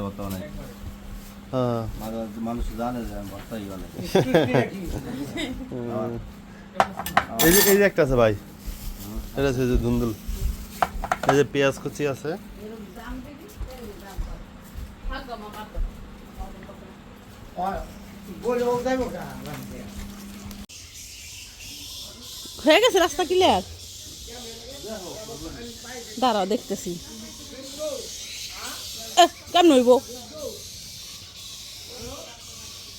বর্তমানে। হ্যাঁ। মানুষ- মানুষ জানে যে আমি বর্তাই বলে এই যে এই যে একটা আছে ভাই। এটা আছে যে ধুন্দুল এই যে পেঁয়াজ কুচি আছে। হয়ে গেছে রাস্তা ক্লিয়ার দাঁড়াও দেখতেছি। কেমন হইব?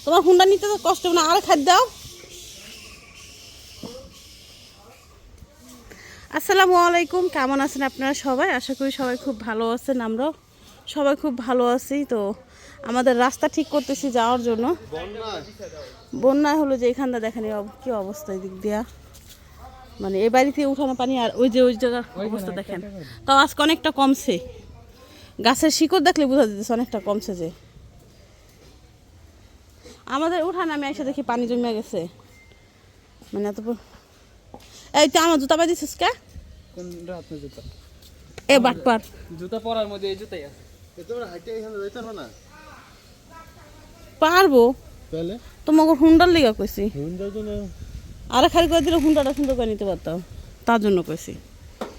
তোমার হুন্ডা নিতে তো কষ্ট না। আর খাদ্য দাও। আসসালামু আলাইকুম। কেমন আছেন আপনারা সবাই? আশা করি সবাই খুব ভালো আছেন। আমরাও সবাই খুব ভালো আছি। তো আমাদের রাস্তা ঠিক করতেছি যাওয়ার জন্য। বন্যায় হলো যে এখানটা দেখেন কি অবস্থা এদিক দিয়া। মানে এ বাড়িতে উঠানো পানি আর ওই যে, ওই জায়গার অবস্থা দেখেন। তাও আজকে অনেকটা কমছে। গাছের শিকড় দেখলে বোঝা যেতেছে অনেকটা কমছে যে। আমাদের উঠানে আমি এসে দেখি পানি জমে গেছে। মানে এত এই তো আমার জুতা বাই দিছিস কে জুতা? এ বাটপার জুতা পরার মধ্যে এই জুতাই আছে। তোমরা হাইটে এখানে যাইতে পারবে না। পারব। তাহলে? তোমাকে হুন্ডার লিগা কইছি। হুন্ডার জন্য? আর খালি করে দিলে হুন্ডাটা সুন্দর করে নিতে পারতাম। তার জন্য কইছি।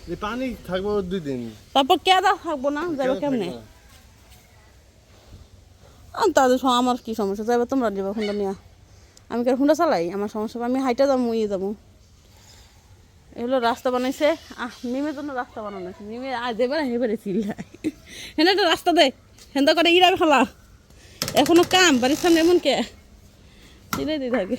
যে পানি থাকব দুই দিন। তারপর কেদা থাকব না? যাবে কেমনে? তাদের আমার কি সমস্যা? যাবে তোমরা যাবে হুন্ডা নিয়ে। আমি কি আর হুন্ডা চালাই? আমার সমস্যা আমি হাইটা যাব ইয়ে যাব। এগুলো রাস্তা বানাইছে। আহ মিমের জন্য রাস্তা বানানো হয়েছে। মিমে আজ এবারে এবারে চিল্লাই হেন একটা রাস্তা দে। হেন্দা করে ইরাবে খালা। এখনও কাম বাড়ির সামনে এমন কে? চিলাই দিয়ে থাকে।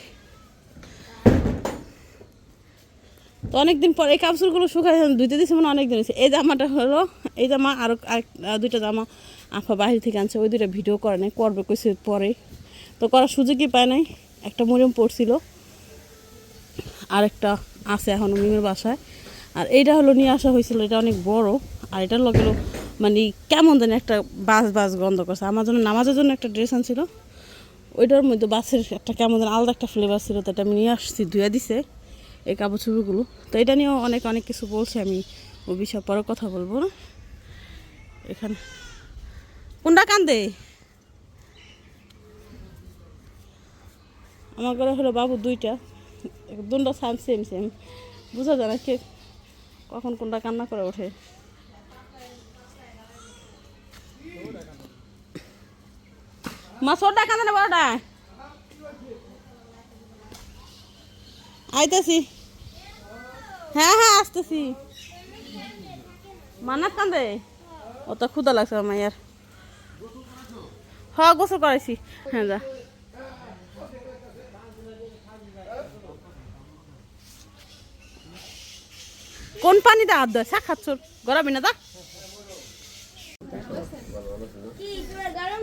তো অনেকদিন পর এই কাপড়গুলো শুকাই ধুইতে দিয়েছে মানে অনেক দিন হয়েছে। এই জামাটা হলো, এই জামা আরও দুইটা জামা আফা বাহির থেকে আনছে, ওই দুইটা ভিডিও করে নাই, করবে কইছে পরে। তো করার সুযোগই পায় নাই, একটা মরিয়ম পড়ছিল আরেকটা আছে এখন মিমের বাসায়। আর এইটা হলো নিয়ে আসা হয়েছিল, এটা অনেক বড়, আর এটার লগেলো মানে কেমন যেন একটা বাস বাস গন্ধ করছে। আমার জন্য নামাজের জন্য একটা ড্রেস আনছিল, ওইটার মধ্যে বাসের একটা কেমন যেন আলাদা একটা ফ্লেভার ছিল, তো এটা আমি নিয়ে আসছি, ধুয়ে দিছে। এই কাপড় চুপড়গুলো তো এটা নিয়েও অনেক অনেক কিছু বলছে আমি। ও বিষয় পরে কথা বলব না। এখানে কোনটা কান্দে? আমার ঘরে হলো বাবু দুইটা। দুটা সাম সেম সেম বোঝা যায় না কে কখন কোনটা কান্না করে ওঠে। মা ছোটটা কান্দে না বড়টা? আইতেছি। হ্যাঁ হ্যাঁ আসতেছি। মানাত কান্দে অত ক্ষুদা লাগছে আমার মাইয়ার। হ গোসল করাইছি। হ্যাঁ যা। কোন পানিতে হাত দেয় চা খাচ্ছ গরমই না দা গরম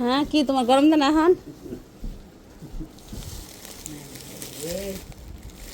হ্যাঁ কি তোমার গরম দেন এখন?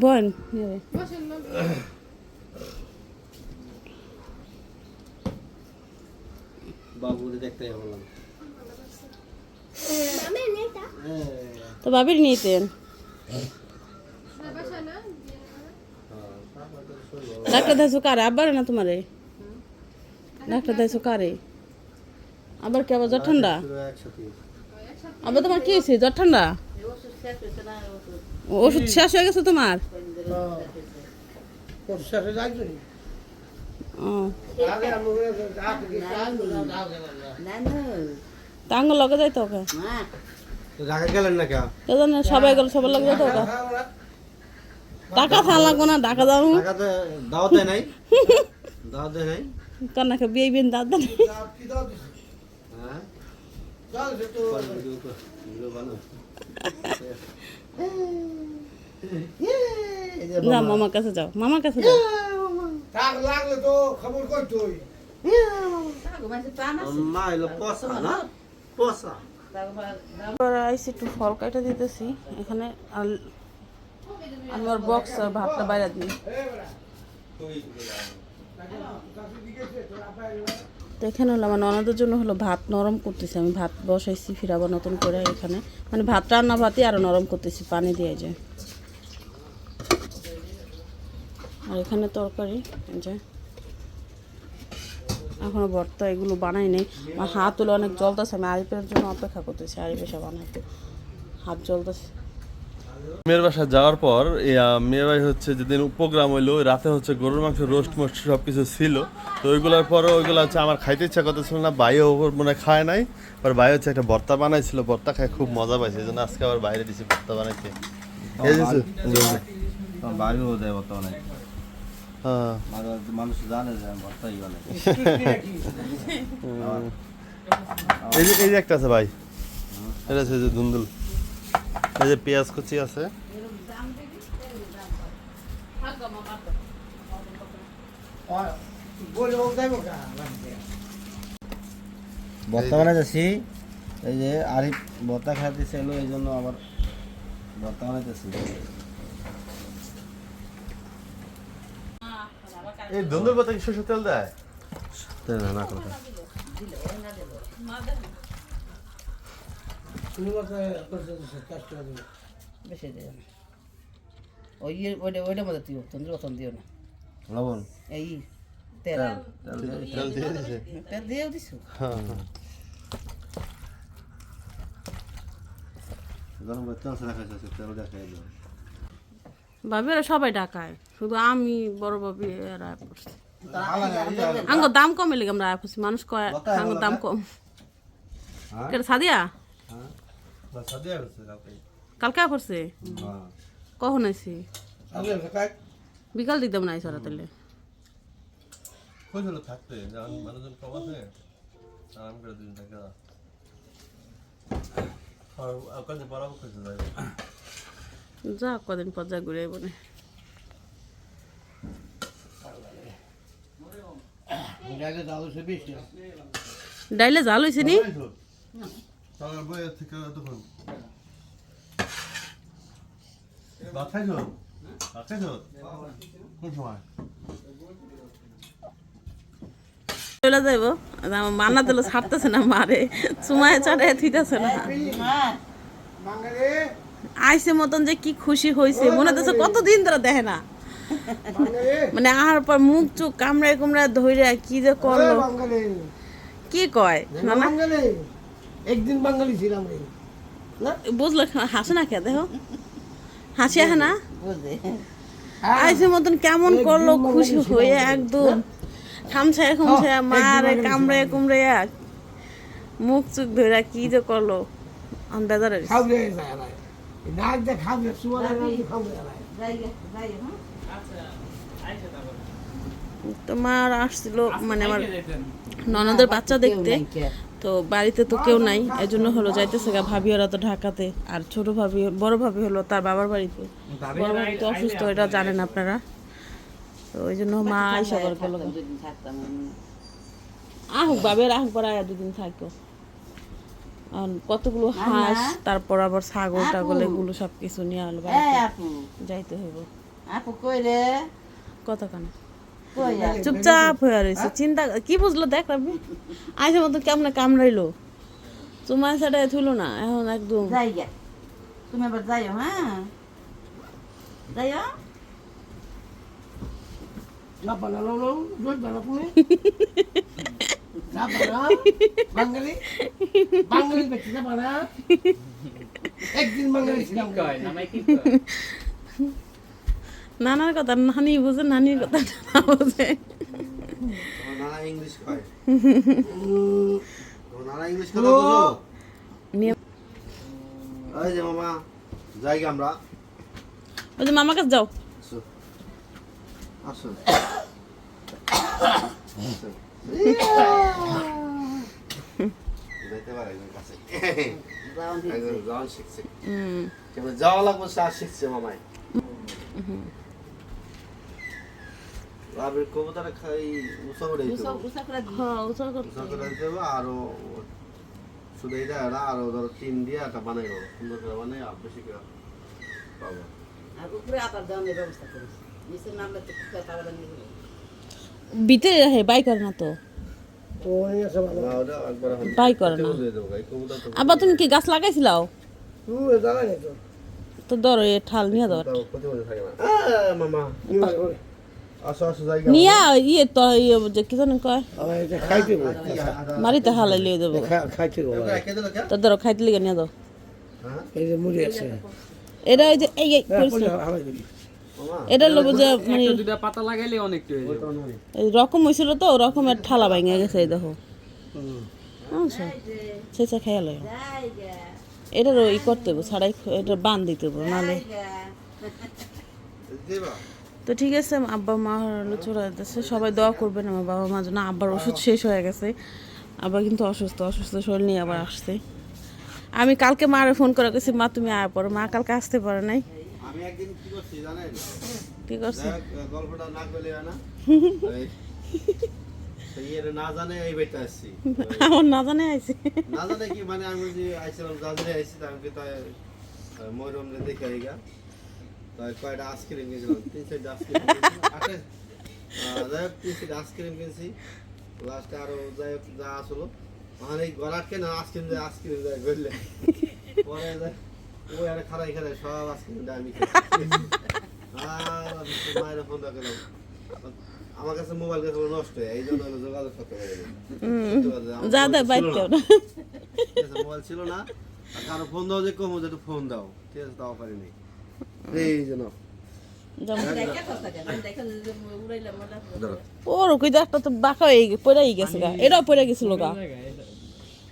বোন বাবুরে দেখতে বললাম তো ভাবির নিতেন ডাক্তার দেখাইছো কারে? আবার না তোমারে? ডাক্তার দেখাইছো কারে? আবার কি আবার ঠান্ডা? আবার তোমার কি হয়েছে? জ্বর ঠান্ডা? ওষুধ শেষ হয়ে গেছে তোমার? টাঙ্গ লগে যাইতো ওকে? গেলেন না সবাই গেল সবার লগে যাইতো ওকে? টাকা থাকা লাগবো না দাওয়াতে নাই? দাওয়াতে নাই? কন্যাকে বিয়ে বিয়ে হ্যাঁ যাও মামার কাছে যাও মামার কাছে যাও। লাগলে তো খবর কই তুই না আইসি একটু ফল কাটা দিতেছি। এখানে আমার বক্স আর ভাতটা বাইরে দিই তো এখানে হলো আমার ননদের জন্য হলো ভাত নরম করতেছি আমি। ভাত বসাইছি, ফিরাবো নতুন করে এখানে। মানে ভাত, রান্না ভাতই আরও নরম করতেছি, পানি দিয়ে যে। আর এখানে তরকারি যে। এখনও ভর্তা এগুলো বানাই নেই। আমার হাত তুলে অনেক জ্বলতেছে, আমি আরিফের জন্য অপেক্ষা করতেছি, আরিফ এসে বানাইতে। হাত জ্বলতেছে। মেয়ের বাসায় যাওয়ার পর মেয়ের বাড়ি হচ্ছে যেদিন প্রোগ্রাম হইল ওই রাতে হচ্ছে গরুর মাংস রোস্ট মোস্ট সব কিছু ছিল। তো ওইগুলোর পরে ওইগুলো হচ্ছে আমার খাইতে ইচ্ছা করতেছিল না বাইও মনে হয় খায় নাই আর ভাই হচ্ছে একটা ভর্তা বানাইছিল ভর্তা খায় খুব মজা পাইছে এই জন্য আজকে আবার বাইরে দিছি ভর্তা বর্তমানে হ্যাঁ মানুষ- জানে যে ভর্তাই এই যে এই যে একটা আছে ভাই এটা আছে যে দুন্দুল। এই যে পেঁয়াজ কুচি আছে। বর্তমানে যাচ্ছি এই যে আরিফ ভর্তা খাইতে চাইলো এই জন্য আবার বর্তমানে যাচ্ছি। এই দুন্দুল পাতা কি সরষের তেল দেয়? না না কথা তুমি কথা করতে কষ্ট হবে বেশি দিও না ওই ইয়ে- ওইটা ওইটার মধ্যে দিও তন্দ্র রতন দিও না। লবণ? এই তেল। তেল দিয়ে দিছি। তেল দিয়ে দিছে? তেল দিয়েও দিছো? হ্যাঁ। হ্যাঁ সবাই ডাকায়। শুধু আমি বড় বাবি এরা আঙ্গ দাম কমে লেগে আমরা মানুষ কয় আঙ্গ দাম কম। কেটে সাদিয়া? করছে কালকে। পড়ছে হ্যাঁ। কখন আইছি? বিকাল দিতাম না আইসা থাকতে? মানুষজন আরাম করে দিন থাকে যাই যা কদিন পর যা ঘুরে বনে ডাইলে জাল হয়েছে নি? তাহলে বইয়ের থেকে তখন ভাত খাইছ? ভাত খাইছ? কোন সময়? চলে যাইব। আমার দিল ছাড়তেছে না মারে। চুমায় চাটায় থুইতেছে না। আইসে মতন যে কি খুশি হয়েছে মনে হচ্ছে কতদিন ধরে দেখে না। মানে আর পর মুখ চুখ কামড়ায় কুমড়ায় ধরে কি যে করল। কি কয় না না বাঙালি। একদিন বাঙালি ছিলাম রে। বুঝলো হাসে না কে দেখো। হাসি আহে না? বুঝে আইসে মতন কেমন করল খুশি হয়ে একদম। খামছায় খুমছায় মারে কামড়ে কুমড়ে মুখ চুখ ধরে কি যে করল? নাক দিয়ে গে, হ্যাঁ? তো মার আসছিল মানে আমার ননদের বাচ্চা দেখতে। তো বাড়িতে তো কেউ নাই এই জন্য হলো যাইতেছে গা ভাবি ওরা তো ঢাকাতে আর ছোট ভাবি বড় ভাবি হলো তার বাবার বাড়িতে। বড় ভাবি তো অসুস্থ এটা জানেন আপনারা। তো ওই জন্য মা আইসা করে গেল। আহুক বাবের আহুক পর আয়া দুদিন থাকো। আর কতগুলো হাঁস তারপর আবার ছাগল টাগল এগুলো সব কিছু নিয়ে আলো যাইতে হইব। আপু কই রে? কই আর চুপচাপ হয়ে রয়েছে চিন্তা কি বুঝলো দেখ রাবি আইসে মতো কেমন কামড়াইলো। চুমাই সাটাই থুলো না এখন একদম তুমি এবার যাইও হ্যাঁ? যাইও। একদিন বাঙালি ছিলাম। নানার কথা নানি বুঝে নানির কথা নানা ইংলিশ কয়? নানা ইংলিশ কথা বুঝো? ওই যে মামা যাই গে আমরা। ওই যে মামার কাছে যাও। যাওয়া লাগবে শিখছে মামাই আর কবুতর খাই উৎসব করে করে হ্যাঁ উৎসব করে হবে। আরও শুধু এটা এটা আরও ধরো টিন দিয়ে একটা বানাই দেবো। সুন্দর করে বানাই আর বেশি করে পাবো। আর উপরে আবার দেওয়ানোর ব্যবস্থা করেছি। নিচে নামলে তো কুকুর নিয়ে যাবে। ভিতরে রাখে বাই করে না তো। না বাই করে না। আবার তুমি কি গাছ লাগাইছিলাও? তো। তো ধরো এ ঠাল নিয়ে দাও না। মামা নিয়া ইয়ে তো ইয়ে যে কি জানি কয়? মারিতে হালাই লিয়ে দেবো। তো ধরো খাইতে লিগে নিয়ে দাও। এই যে মুড়ি আছে এটা ওই যে এই এটা লোক যে মানে দুটা পাতা লাগাইলে এই রকম হয়েছিল তো রকমের ঠালা ভেঙে গেছে এই দেখো। সেটা খেয়াল হয় এটারও ই করতে হবে ছাড়াই এটা বান দিতে হবে নাহলে। দেবা। তো ঠিক আছে আব্বা মা হলো চলে যাচ্ছে সবাই দোয়া করবেন আমার বাবা মা জন্য আব্বার ওষুধ শেষ হয়ে গেছে। আবার কিন্তু অসুস্থ অসুস্থ শরীর নিয়ে আবার আসছে। আমি কালকে মারে ফোন করে গেছি মা তুমি আয় পড়ো। মা কালকে আসতে পারে নাই। আমি একদিন কি করছি জানেন? কি করছে? গল্পটা না করলে না। এই- সেই এর না জানে এই বেটা আসছি আমার না জানে আইছে। না জানে কি মানে আমি যে আইছিলাম জাজরে আইছি তাই তাই ময়রম দেখে আইগা। তাই কয়টা আইসক্রিম কিনছিলাম? তিন চারটা আইসক্রিম যাই হোক তিন চারটা আইসক্রিম কিনছি। লাস্টে আরও যাই হোক যা আসলো। এই গলাট কেন আইসক্রিম যায় আইসক্রিম পরে আরে খারাই খারাই সব আইসক্রিম দেয় আমি মায়ের ফোন রাখলাম আমার কাছে মোবাইল কাছে নষ্ট হয়ে এই জন্য যোগাযোগ করতে পারি আমার যা মোবাইল ছিল বাইতে না। মোবাইল ছিল না। আর কারও ফোন দাও যে কম যে একটু ফোন দাও। ঠিক আছে দাও পারিনি। যে ওর কই একটা তো বাঁকা হয়ে গে- পড়েই গেছে গা। এটাও পড়ে গেছিল গা।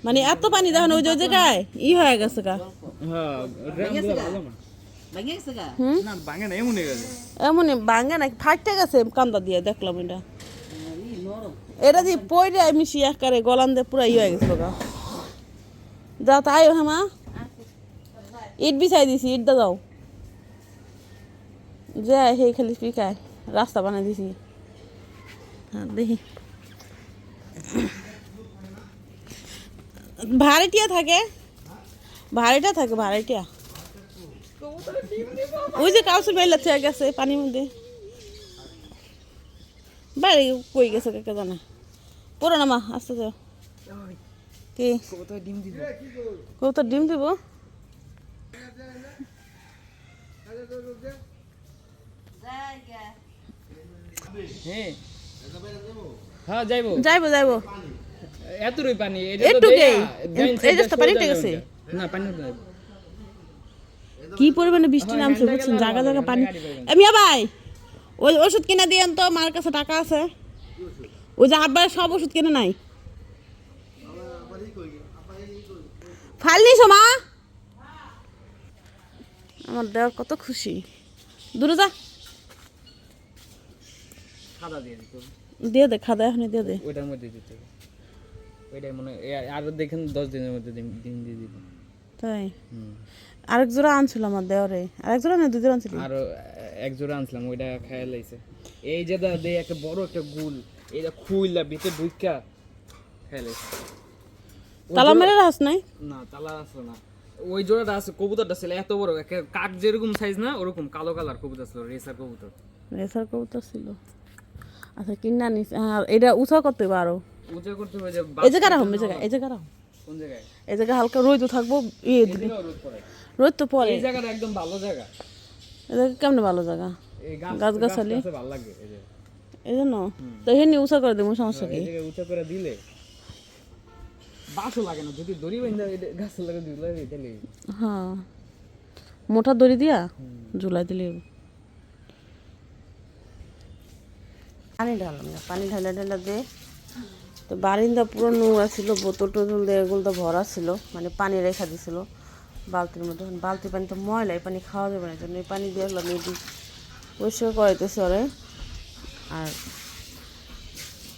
মানে এত পানি দেখো না ওই যে জায়গায়? ই হয়ে গেছে গা। হ্যাঁ এমন হয়ে এমন ভাঙে নাকি ফাটতে গেছে। কান্দা দিয়ে দেখলাম এটা। এটা দিয়ে পড়ে মিশি একারে গলান দিয়ে পুরা ই হয়ে গেছিল গা। যাও তাই হ্যাঁ মা। ইট বিছাই দিছি ইট দা যাও যে সেই খালি পিকায় রাস্তা বানাই দিছি। হ্যাঁ দেখি ভাড়াটিয়া থাকে। ভাড়াটা থাকে ভাড়াটিয়া ওই যে কাউসে বেলা থেকে গেছে পানির মধ্যে। বাড়ি কই গেছে কে জানে পুরো না মা আসতে যাও কি? কোথায় ডিম দিব কবুতর ডিম দিব। হ্যাঁ। হ্যাঁ যাইবো। যাইবো যাইবো। এতটুই পানি একটু গে। এই গেছে। না পানি উঠে কি পরিমাণে বৃষ্টি নামছে বুঝছেন? জায়গা জায়গা পানি আমি ভাই ওই ওষুধ কিনে দিয়েন তো মার কাছে টাকা আছে। ওই যে আব্বার সব ওষুধ কিনে নাই। ফাইল নিছো মা। আমার দেওয়ার কত খুশি। দূরে যা। খাদা দিয়ে দিত দিয়ে দে খাদা এখন দিয়ে দে। ওইটার মধ্যে দিতে হবে। ওইটাই মনে আরও দেখেন দশ দিনের মধ্যে ডিম দিয়ে দিবে। তাই? আরেক জোড়া আনছিল আমার দেওয়ারে। আরেক জোড়া না দুই জোড়া আরও এক জোড়া আনছিলাম ওইটা খাইয়া লাইছে। এই যে দা দে একটা বড় একটা গুল। এইটা খুইলা ভিতরে খাইয়া লাইছে। তালা মেরে রাস নাই? না তালা না। ওই জোড়াটা আছে কবুতরটা ছিল এত বড়। কাক যেরকম সাইজ না ওরকম কালো কালার কবুতর ছিল রেসার কবুতর। রেসার কবুতর ছিল। আচ্ছা কিনা নিস আর এটা উঁচা করতে হবে আরও উঁচা করতে হবে এই জায়গা রাখুন এই জায়গা এই জায়গা রাখুন কোন জায়গায়? এই জায়গা হালকা রোদ থাকব ইয়ে রোদ পড়ে। তো পরে এই জায়গাটা একদম ভালো জায়গা। এই জায়গা কেমন ভালো জায়গা? গাছ গাছগাছালি। গাছ ভালো লাগে এই জন্য? তো এখানে উঁচা করে দেবো সমস্যা কি? এই জায়গায় উঁচা করে দিলে বাসও লাগে না যদি দড়ি বাইন্দা গাছ লাগে দিলে হ্যাঁ। মোটা দড়ি দিয়া ঝুলাই দিলে হবে। পানি ঢালাম না, পানি ঢালা ঢালা দে। তো বারিন্দা পুরো নোংরা ছিল, বোতল টোতল দিয়ে এগুলো তো ভরা ছিল মানে পানি রেখা দিছিল। বালতির মধ্যে, এখন বালতি পানি তো ময়লা, এই পানি খাওয়া যাবে না জন্য এই পানি দিয়ে আসলাম এটি পরিষ্কার করাইতেছে ওরে। আর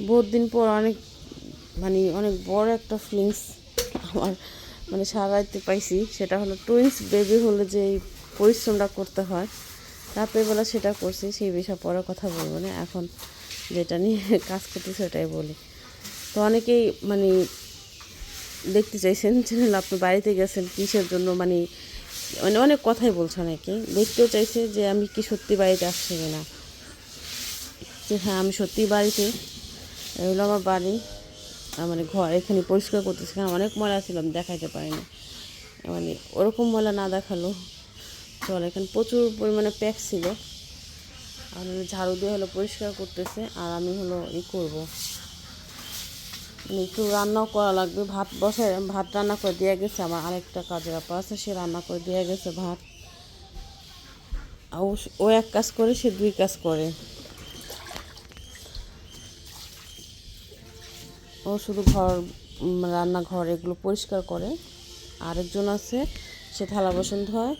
বহুত দিন পর অনেক মানে অনেক বড় একটা ফিলিংস আমার মানে সারাইতে পাইছি। সেটা হলো টুইন্স বেবি হলে যে পরিশ্রমটা করতে হয়, রাতের বেলা সেটা করছি, সেই বিষয়ে পরে কথা বলব না। এখন যেটা নিয়ে কাজ করতেছে ওটাই বলি। তো অনেকেই মানে দেখতে চাইছেন চ্যানেল আপনি বাড়িতে গেছেন, কিসের জন্য? মানে মানে অনেক কথাই বলছে অনেকে। দেখতেও চাইছে যে, আমি কি সত্যি বাড়িতে আসছি কিনা? যে হ্যাঁ আমি সত্যি বাড়িতে। এগুলো আমার বাড়ি। মানে ঘর এখানে পরিষ্কার করতেছি কারণ অনেক ময়লা ছিল, আমি দেখাইতে পারিনি। মানে ওরকম ময়লা না দেখাল। চল, এখানে প্রচুর পরিমাণে প্যাক ছিল। আর ঝাড়ু দিয়ে হলো পরিষ্কার করতেছে, আর আমি হলো ই করব। মানে একটু রান্নাও করা লাগবে, ভাত বসায় ভাত রান্না করে দিয়ে গেছে, আমার আরেকটা কাজের আপা আছে, সে রান্না করে দিয়ে গেছে ভাত। ও এক কাজ করে, সে দুই কাজ করে। ও শুধু ঘর রান্নাঘর এগুলো পরিষ্কার করে। আরেকজন আছে, সে থালা বাসন ধোয়,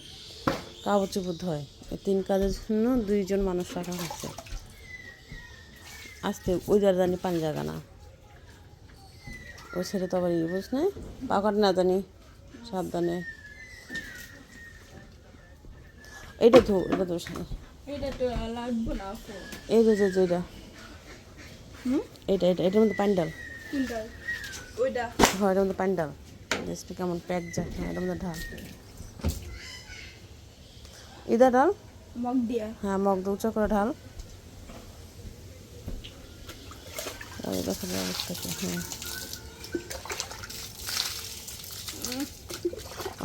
কাপড় চোপড় ধোয়। তিন কাজের জন্য দুইজন মানুষ রাখা হয়েছে। আসতে ওই যার জানি পানি জায়গা না। ওই ছেলে তো আবার ইয়ে বুঝ না পাকাট না জানি সাবধানে। এটা তো এটা তো এই যে যে যে এটা। এইটা এটা এটার মধ্যে পানি ডাল ওইটা। এটার মধ্যে পানি ডাল কেমন প্যাক যায়। হ্যাঁ এটার মধ্যে ঢাল। ইদা ডাল? মগ দিয়া। হ্যাঁ মগ দু উঁচা করে ঢাল। দেখো হ্যাঁ।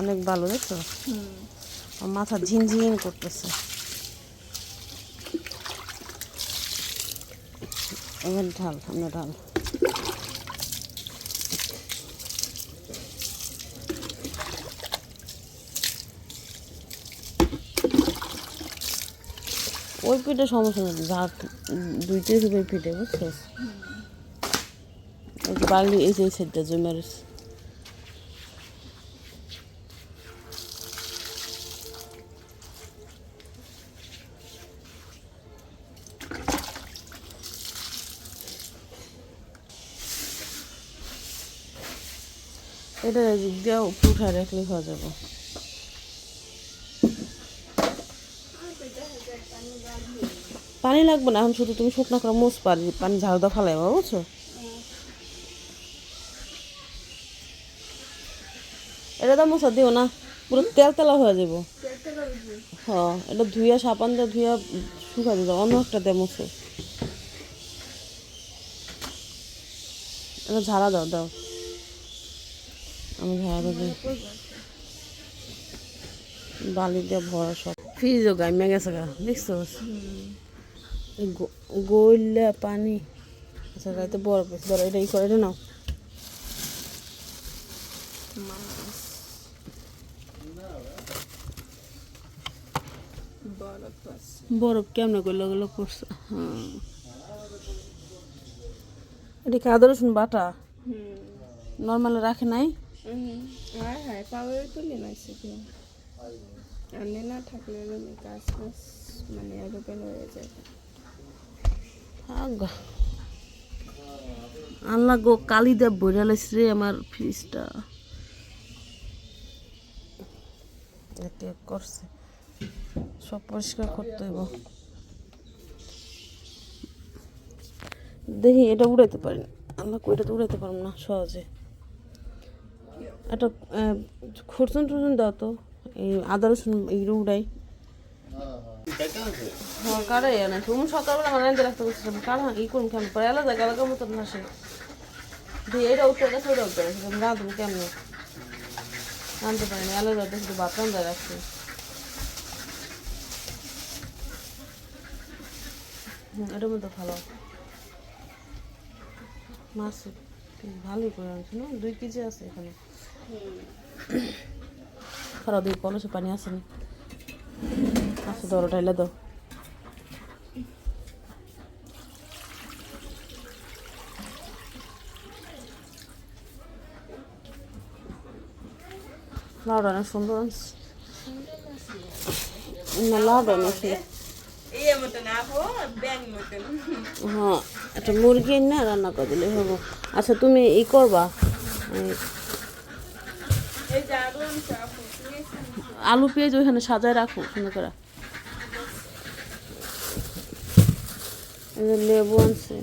অনেক ভালো দেখছ? মাথা ঝিনঝিন করতেছে। এবার ঢাল আমরা ঢাল। ওই পিঠে সমস্যা নেই, যা দুইটাই হবে ওই পিঠে বুঝছ ওই যে বাগলি এই যে সাইডটা, জমে রয়েছে এটা দিক দিয়ে উঠায় রাখলে হয়ে যাবে। পানি লাগবে না, এখন শুধু তুমি শুকনো করে মোচ পানি পানি ঝাড় দাও ফালাইবা, বুঝছ? এটা তো মোছা দিও না, পুরো তেল তেলা হয়ে যাব হ্যাঁ এটা ধুইয়া সাবান দিয়ে ধুইয়া শুকা দিও অন্য একটা দে মোছো। এটা ঝাড়া দাও দাও। আমি ঝাড়া দিই। বালি দিয়ে ভরা সব। ফ্রিজও গাইমে গেছে গা দেখছ? এই গো- গইলা পানি। আচ্ছা রাতে বরফ ধরো এটা ই করে এটা নাও। বরফ কেমনে করলে ওগুলো করছে। হ্যাঁ। এটা কি আদা রসুন বাটা? নর্মালে রাখে নাই? হ্যাঁ হ্যাঁ পাওয়ার তুলে নাইছে আনে না, থাকলে এরকম কাজ কাজ মানে এরকম হয়ে যায়। আল্লাহ গো, কালি দেব বইরা লাইছে রে আমার ফ্রিজটা করছে। সব পরিষ্কার করতে হইব। দেখি, এটা উড়াইতে পারি। না আল্লাহ কইটা তো উড়াইতে পারব না, সহজে। একটা খুরচুন টুরচুন দাও তো। এই আদা রসুন এইগুলো উড়াই হ্যাঁ কারাই আনে। তুমি সকালবেলা আনতে রাখতে বলছিলাম কারা ই করুন কেমন পরে? আলাদা গালাগা মতন হাসে। দিয়ে এটা উঠে গেছে ওটা উঠে গেছে। তুমি কেমন? আনতে পারিনি আলাদা দেখতে ভাত রান্ধা রাখছে। হুম এটার মধ্যে ভালো। মাছ ভালোই করে আনছে না? দুই কেজি আছে এখানে। খারাপ দুই কলসে পানি আসেনি আচ্ছা ধরো ঢাইলে দাও। লাউডা অনেক সুন্দর আনছে না লাউডা অনেক হ্যাঁ একটা মুরগি না রান্না করে দিলে হব। আচ্ছা তুমি ই করবা এই এই যে আরও আনছে আপু তুমি আলু, পেঁয়াজ ওইখানে সাজায় রাখো, সুন্দর করে। লেবু আনছে,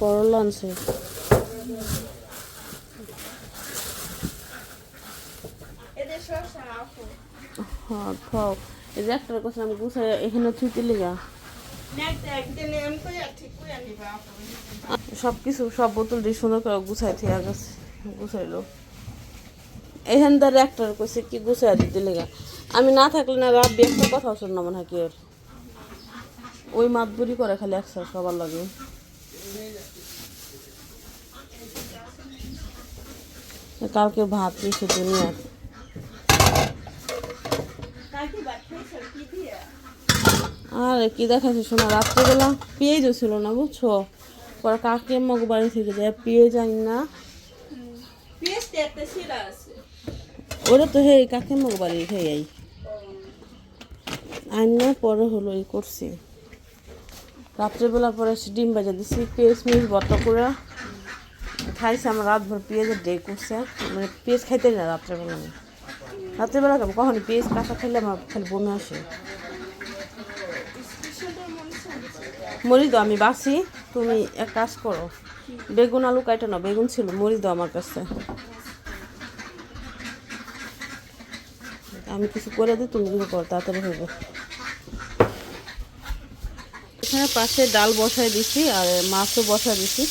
করলা আনছে। হ্যাঁ এই যে কথা আমি লেগা। সব কিছু সব বোতল দিয়ে সুন্দর করে গুছাই থিয়া গেছে গুছাইলো। এখান দ্বারা একটা কইছে কি গুছাই দিতে লেগা। আমি না থাকলে না রাব্বি একটা কথাও শুনলাম হয় কি ওর। ওই মাতবুরি করে খালি একসাথে সবার লাগে। কালকে ভাত দিয়েছে দুনিয়ার আর কি দেখাচ্ছে শোনা, রাত্রেবেলা পেঁয়াজও ছিল না, বুঝছ? পরে কাকে মগ বাড়ি থেকে যায় পেঁয়াজ আনি না। আছে। ওরা তো হে মগ বাড়ি আই আইন পরে হলো, এই করছি। রাত্রেবেলা পরে ডিম বাজা দিছি পেঁয়াজ মিস বটা করে। খাইছে আমার রাত ভর পেঁয়াজের ডে করছে। মানে পেঁয়াজ খাইতে না রাত্রেবেলা আমি। রাত্রেবেলা কেমন কখন পেঁয়াজ কাঁচা খাইলে আমার খালি বমি আসে। মরি দাও, আমি বাসি। তুমি এক কাজ করো, বেগুন আলু কাইটা বেগুন ছিল মরি দাও আমার কাছে। আমি কিছু করে দিই, তুমি কিছু করো, তাড়াতাড়ি হবে এখানে পাশে ডাল বসাই দিছি আর মাছও বসাই দিছি।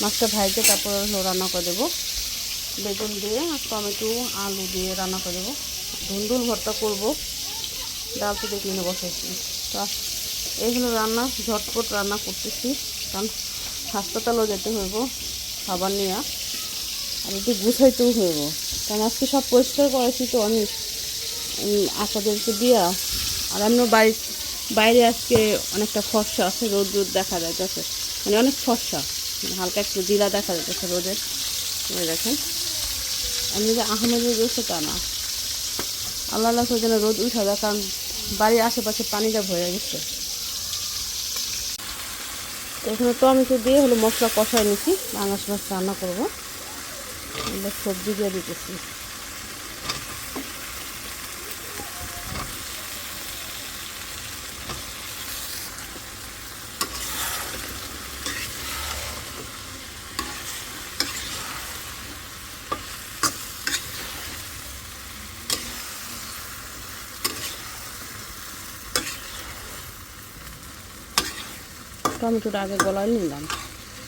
মাছটা ভাইকে তারপর রান্না করে দেবো। বেগুন দিয়ে, টমেটো, আলু দিয়ে রান্না করে দেবো। ধুন্দুল ভর্তা করব। ডাল তো কিনে বসাইছি। তো আস- এই হলো রান্না, ঝটপট রান্না করতেছি। কারণ হাসপাতালও যেতে হইব, খাবার নিয়ে। আর একটু গুছাইতেও হইব। কারণ আজকে সব পরিষ্কার করেছি তো অনেক। আশাদেরকে দিয়া। আর আমরা বাড়ি, বাইরে আজকে অনেকটা ফর্সা আছে, রোদ রোদ দেখা যাইতেছে। মানে অনেক ফর্সা মানে হালকা একটু দিলা দেখা যাইতেছে রোদের। এই দেখেন। আমি যে আহমেদের রোদে তা না। আল্লাহ আল্লাহ যেন রোদ উঠা যায়, কারণ বাড়ির আশেপাশে পানিটা ভরে গেছে। তো এখানে টমেটো দিয়ে হলো মশলা কষায় নিছি বাংলাদেশ মাছ রান্না করব। সবজি দিয়ে দিতেছি। টমেটোটা আগে গলায় নিলাম।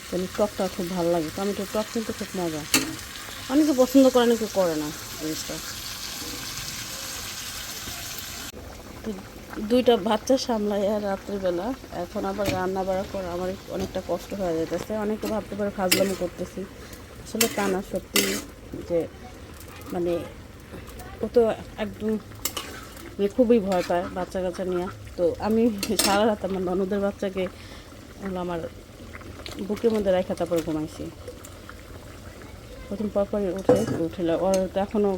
তাহলে টকটা খুব ভালো লাগে। টমেটোর টক কিন্তু খুব মজা অনেকে পছন্দ করে, অনেকে করে না জিনিসটা। তো দুইটা বাচ্চা সামলাই আর রাত্রিবেলা। এখন আবার রান্না বাড়া করা আমার অনেকটা কষ্ট হয়ে যেতেছে অনেকে ভাবতে পারে ফাজলামি করতেছি। আসলে তা না, সত্যি যে মানে ও তো একদম মানে খুবই ভয় পায় বাচ্চা কাচ্চা নিয়ে। তো আমি সারা রাত আমার ননদের বাচ্চাকে হলো আমার বুকের মধ্যে রেখে তারপর ঘুমাইছি। প্রথম পরপরই উঠে উঠে ওর তো এখনও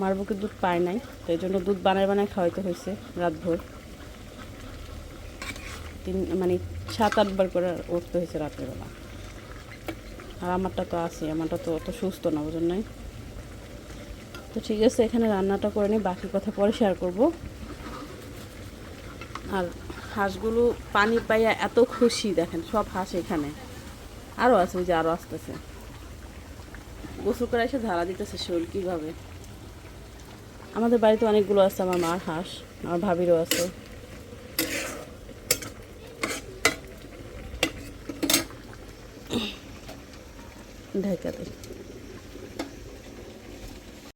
মার বুকে দুধ পায় নাই, তো এই জন্য দুধ বানায় বানায় খাওয়াইতে হয়েছে রাত ভোর তিন মানে সাত আটবার করে উঠতে হয়েছে রাত্রেবেলা। আর আমারটা তো আছে, আমারটা তো অত সুস্থ না ওই জন্যই তো ঠিক আছে, এখানে রান্নাটা করে নিই, বাকি কথা পরে শেয়ার করব। আর হাঁসগুলো পানি পাইয়া এত খুশি, দেখেন সব হাঁস এখানে। আরও আছে, ওই যে আরও আসতেছে। গোসল করে এসে ধারা দিতেছে শরীর কীভাবে। আমাদের বাড়িতে অনেকগুলো আছে, আমার মার হাঁস, আমার ভাবিরও আছে। ঢেকাতে